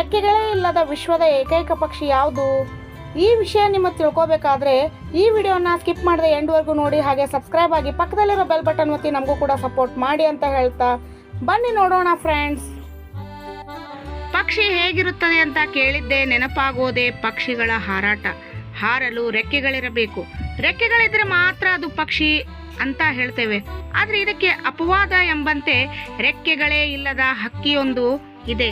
ರೆಕ್ಕೆಗಳೇ ಇಲ್ಲದ ವಿಶ್ವದ ಏಕೈಕ ಪಕ್ಷಿ ಯಾವುದು? ಈ ವಿಷಯ ನಿಮ್ಮ ತಿಳ್ಕೋಬೇಕಾದ್ರೆ ಈ ವಿಡಿಯೋನ ಸ್ಕಿಪ್ ಮಾಡದೆ ಎಂಡ್ವರೆಗೂ ನೋಡಿ, ಹಾಗೆ ಸಬ್ಸ್ಕ್ರೈಬ್ ಆಗಿ ಪಕ್ಕದಲ್ಲಿರೋ ಬೆಲ್ ಬಟನ್ ಒತ್ತಿ ನಮಗೂ ಕೂಡ ಸಪೋರ್ಟ್ ಮಾಡಿ ಅಂತ ಹೇಳ್ತಾ ಬನ್ನಿ ನೋಡೋಣ ಫ್ರೆಂಡ್ಸ್. ಪಕ್ಷಿ ಹೇಗಿರುತ್ತದೆ ಅಂತ ಕೇಳಿದ್ದೆ ನೆನಪಾಗೋದೆ ಪಕ್ಷಿಗಳ ಹಾರಾಟ. ಹಾರಲು ರೆಕ್ಕೆಗಳಿರಬೇಕು. ರೆಕ್ಕೆಗಳಿದ್ರೆ ಮಾತ್ರ ಅದು ಪಕ್ಷಿ ಅಂತ ಹೇಳ್ತೇವೆ. ಆದರೆ ಇದಕ್ಕೆ ಅಪವಾದ ಎಂಬಂತೆ ರೆಕ್ಕೆಗಳೇ ಇಲ್ಲದ ಹಕ್ಕಿಯೊಂದು ಇದೆ.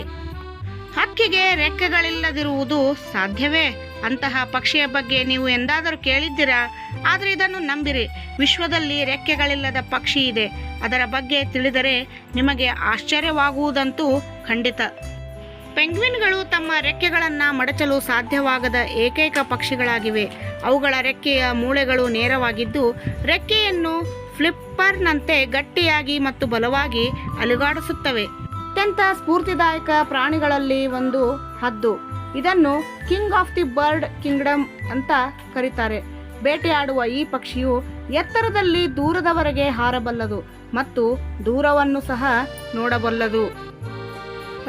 ಹಕ್ಕಿಗೆ ರೆಕ್ಕೆಗಳಿಲ್ಲದಿರುವುದು ಸಾಧ್ಯವೇ? ಅಂತಹ ಪಕ್ಷಿಯ ಬಗ್ಗೆ ನೀವು ಎಂದಾದರೂ ಕೇಳಿದ್ದೀರಾ? ಆದರೆ ಇದನ್ನು ನಂಬಿರಿ. ವಿಶ್ವದಲ್ಲಿ ರೆಕ್ಕೆಗಳಿಲ್ಲದ ಪಕ್ಷಿ ಇದೆ. ಅದರ ಬಗ್ಗೆ ತಿಳಿದರೆ ನಿಮಗೆ ಆಶ್ಚರ್ಯವಾಗುವುದಂತೂ ಖಂಡಿತ. ಪೆಂಗ್ವಿನ್ಗಳು ತಮ್ಮ ರೆಕ್ಕೆಗಳನ್ನು ಮಡಚಲು ಸಾಧ್ಯವಾಗದ ಏಕೈಕ ಪಕ್ಷಿಗಳಾಗಿವೆ. ಅವುಗಳ ರೆಕ್ಕೆಯ ಮೂಳೆಗಳು ನೇರವಾಗಿದ್ದು, ರೆಕ್ಕೆಯನ್ನು ಫ್ಲಿಪ್ಪರ್ನಂತೆ ಗಟ್ಟಿಯಾಗಿ ಮತ್ತು ಬಲವಾಗಿ ಅಲುಗಾಡಿಸುತ್ತವೆ. ಅತ್ಯಂತ ಸ್ಫೂರ್ತಿದಾಯಕ ಪ್ರಾಣಿಗಳಲ್ಲಿ ಒಂದು ಹದ್ದು. ಇದನ್ನು king of the bird kingdom ಅಂತ ಕರೀತಾರೆ. ಬೇಟೆಯಾಡುವ ಈ ಪಕ್ಷಿಯು ಎತ್ತರದಲ್ಲಿ ದೂರದವರೆಗೆ ಹಾರಬಲ್ಲದು ಮತ್ತು ದೂರವನ್ನು ಸಹ ನೋಡಬಲ್ಲದು.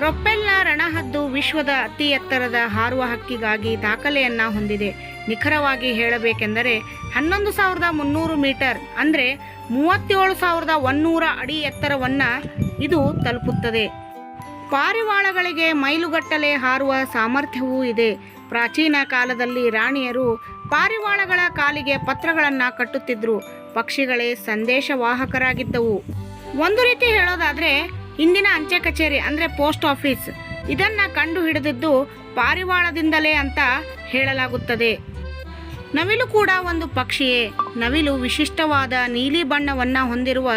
ರೊಪ್ಪೆಲ್ನ ರಣಹದ್ದು ವಿಶ್ವದ ಅತಿ ಎತ್ತರದ ಹಾರುವ ಹಕ್ಕಿಗಾಗಿ ದಾಖಲೆಯನ್ನ ಹೊಂದಿದೆ. ನಿಖರವಾಗಿ ಹೇಳಬೇಕೆಂದರೆ ಹನ್ನೊಂದು ಸಾವಿರದ ಮುನ್ನೂರು ಮೀಟರ್ ಅಂದರೆ ಮೂವತ್ತೇಳು ಸಾವಿರದ ಒನ್ನೂರ ಅಡಿ ಎತ್ತರವನ್ನು ಇದು ತಲುಪುತ್ತದೆ. ಪಾರಿವಾಳಗಳಿಗೆ ಮೈಲುಗಟ್ಟಲೆ ಹಾರುವ ಸಾಮರ್ಥ್ಯವೂ ಇದೆ. ಪ್ರಾಚೀನ ಕಾಲದಲ್ಲಿ ರಾಣಿಯರು ಪಾರಿವಾಳಗಳ ಕಾಲಿಗೆ ಪತ್ರಗಳನ್ನು ಕಟ್ಟುತ್ತಿದ್ದರು ಪಕ್ಷಿಗಳೇ ಸಂದೇಶವಾಹಕರಾಗಿದ್ದವು. ಒಂದು ರೀತಿ ಹೇಳೋದಾದರೆ ಇಂದಿನ ಅಂಚೆ ಕಚೇರಿ, ಅಂದರೆ ಪೋಸ್ಟ್ ಆಫೀಸ್, ಇದನ್ನು ಕಂಡು ಹಿಡಿದಿದ್ದು ಪಾರಿವಾಳದಿಂದಲೇ ಅಂತ ಹೇಳಲಾಗುತ್ತದೆ. ನವಿಲು ಕೂಡ ಒಂದು ಪಕ್ಷಿಯೇ. ನವಿಲು ವಿಶಿಷ್ಟವಾದ ನೀಲಿ ಬಣ್ಣವನ್ನು ಹೊಂದಿರುವ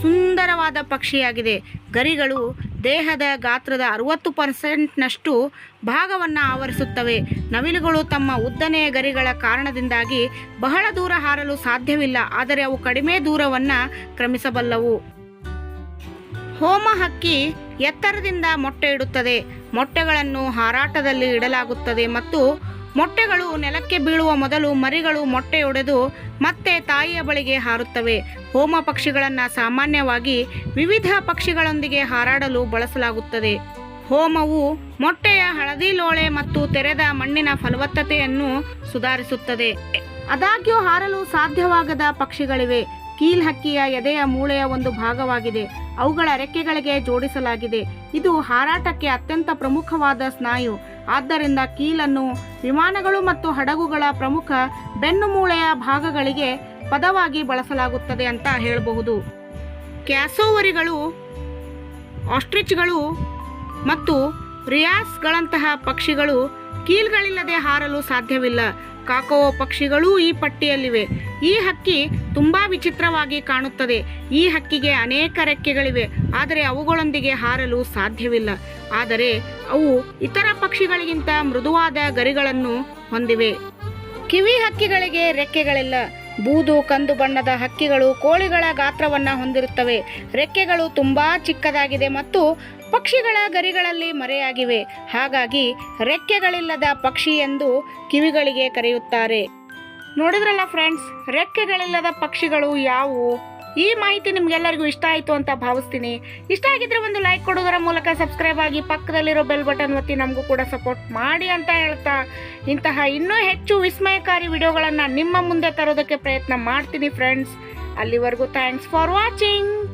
ಸುಂದರವಾದ ಪಕ್ಷಿಯಾಗಿದೆ. ಗರಿಗಳು ದೇಹದ ಗಾತ್ರದ ಅರುವತ್ತು ಪರ್ಸೆಂಟ್ನಷ್ಟು ಭಾಗವನ್ನು ಆವರಿಸುತ್ತವೆ. ನವಿಲುಗಳು ತಮ್ಮ ಉದ್ದನೆಯ ಗರಿಗಳ ಕಾರಣದಿಂದಾಗಿ ಬಹಳ ದೂರ ಹಾರಲು ಸಾಧ್ಯವಿಲ್ಲ. ಆದರೆ ಅವು ಕಡಿಮೆ ದೂರವನ್ನು ಕ್ರಮಿಸಬಲ್ಲವು. ಹೋಮ ಹಕ್ಕಿ ಎತ್ತರದಿಂದ ಮೊಟ್ಟೆ ಇಡುತ್ತದೆ. ಮೊಟ್ಟೆಗಳನ್ನು ಹಾರಾಟದಲ್ಲಿ ಇಡಲಾಗುತ್ತದೆ ಮತ್ತು ಮೊಟ್ಟೆಗಳು ನೆಲಕ್ಕೆ ಬೀಳುವ ಮೊದಲು ಮರಿಗಳು ಮೊಟ್ಟೆಯೊಡೆದು ಮತ್ತೆ ತಾಯಿಯ ಬಳಿಗೆ ಹಾರುತ್ತವೆ. ಹೋಮ ಪಕ್ಷಿಗಳನ್ನು ಸಾಮಾನ್ಯವಾಗಿ ವಿವಿಧ ಪಕ್ಷಿಗಳೊಂದಿಗೆ ಹಾರಾಡಲು ಬಳಸಲಾಗುತ್ತದೆ. ಹೋಮವು ಮೊಟ್ಟೆಯ ಹಳದಿ ಲೋಳೆ ಮತ್ತು ತೆರೆದ ಮಣ್ಣಿನ ಫಲವತ್ತತೆಯನ್ನು ಸುಧಾರಿಸುತ್ತದೆ. ಆದಾಗ್ಯೂ ಹಾರಲು ಸಾಧ್ಯವಾಗದ ಪಕ್ಷಿಗಳಿವೆ. ಕೀಲ್ ಹಕ್ಕಿಯ ಎದೆಯ ಮೂಳೆಯ ಒಂದು ಭಾಗವಾಗಿದೆ. ಅವುಗಳ ರೆಕ್ಕೆಗಳಿಗೆ ಜೋಡಿಸಲಾಗಿದೆ. ಇದು ಹಾರಾಟಕ್ಕೆ ಅತ್ಯಂತ ಪ್ರಮುಖವಾದ ಸ್ನಾಯು. ಆದ್ದರಿಂದ ಕೀಲನ್ನು ವಿಮಾನಗಳು ಮತ್ತು ಹಡಗುಗಳ ಪ್ರಮುಖ ಬೆನ್ನುಮೂಳೆಯ ಭಾಗಗಳಿಗೆ ಪದವಾಗಿ ಬಳಸಲಾಗುತ್ತದೆ ಅಂತ ಹೇಳಬಹುದು. ಕ್ಯಾಸೋವರಿಗಳು, ಆಸ್ಟ್ರಿಚ್ಗಳು ಮತ್ತು ರಿಯಾಸ್ಗಳಂತಹ ಪಕ್ಷಿಗಳು ಕೀಲ್ಗಳಿಲ್ಲದೆ ಹಾರಲು ಸಾಧ್ಯವಿಲ್ಲ. ಕಾಕೋ ಪಕ್ಷಿಗಳೂ ಈ ಪಟ್ಟಿಯಲ್ಲಿವೆ. ಈ ಹಕ್ಕಿ ತುಂಬಾ ವಿಚಿತ್ರವಾಗಿ ಕಾಣುತ್ತದೆ. ಈ ಹಕ್ಕಿಗೆ ಅನೇಕ ರೆಕ್ಕೆಗಳಿವೆ. ಆದರೆ ಅವುಗಳೊಂದಿಗೆ ಹಾರಲು ಸಾಧ್ಯವಿಲ್ಲ. ಆದರೆ ಅವು ಇತರ ಪಕ್ಷಿಗಳಿಗಿಂತ ಮೃದುವಾದ ಗರಿಗಳನ್ನು ಹೊಂದಿವೆ. ಕಿವಿ ಹಕ್ಕಿಗಳಿಗೆ ರೆಕ್ಕೆಗಳಿಲ್ಲ. ಬೂದು ಕಂದು ಬಣ್ಣದ ಹಕ್ಕಿಗಳು ಕೋಳಿಗಳ ಗಾತ್ರವನ್ನು ಹೊಂದಿರುತ್ತವೆ. ರೆಕ್ಕೆಗಳು ತುಂಬ ಚಿಕ್ಕದಾಗಿದೆ ಮತ್ತು ಪಕ್ಷಿಗಳ ಗರಿಗಳಲ್ಲಿ ಮರೆಯಾಗಿವೆ. ಹಾಗಾಗಿ ರೆಕ್ಕೆಗಳಿಲ್ಲದ ಪಕ್ಷಿ ಎಂದು ಕಿವಿಗಳಿಗೆ ಕರೆಯುತ್ತಾರೆ. ನೋಡಿದ್ರಲ್ಲ ಫ್ರೆಂಡ್ಸ್ ರೆಕ್ಕೆಗಳಿಲ್ಲದ ಪಕ್ಷಿಗಳು ಯಾವುವು? ಈ ಮಾಹಿತಿ ನಿಮ್ಗೆಲ್ಲರಿಗೂ ಇಷ್ಟ ಆಯಿತು ಅಂತ ಭಾವಿಸ್ತೀನಿ. ಇಷ್ಟ ಆಗಿದ್ರೆ ಒಂದು ಲೈಕ್ ಕೊಡೋದರ ಮೂಲಕ ಸಬ್ಸ್ಕ್ರೈಬ್ ಆಗಿ ಪಕ್ಕದಲ್ಲಿರೋ ಬೆಲ್ ಬಟನ್ ಒತ್ತಿ ನಮಗೂ ಕೂಡ ಸಪೋರ್ಟ್ ಮಾಡಿ ಅಂತ ಹೇಳ್ತಾ ಇಂತಹ ಇನ್ನೂ ಹೆಚ್ಚು ವಿಸ್ಮಯಕಾರಿ ವಿಡಿಯೋಗಳನ್ನು ನಿಮ್ಮ ಮುಂದೆ ತರೋದಕ್ಕೆ ಪ್ರಯತ್ನ ಮಾಡ್ತೀನಿ ಫ್ರೆಂಡ್ಸ್ ಅಲ್ಲಿವರೆಗೂ ಥ್ಯಾಂಕ್ಸ್ ಫಾರ್ ವಾಚಿಂಗ್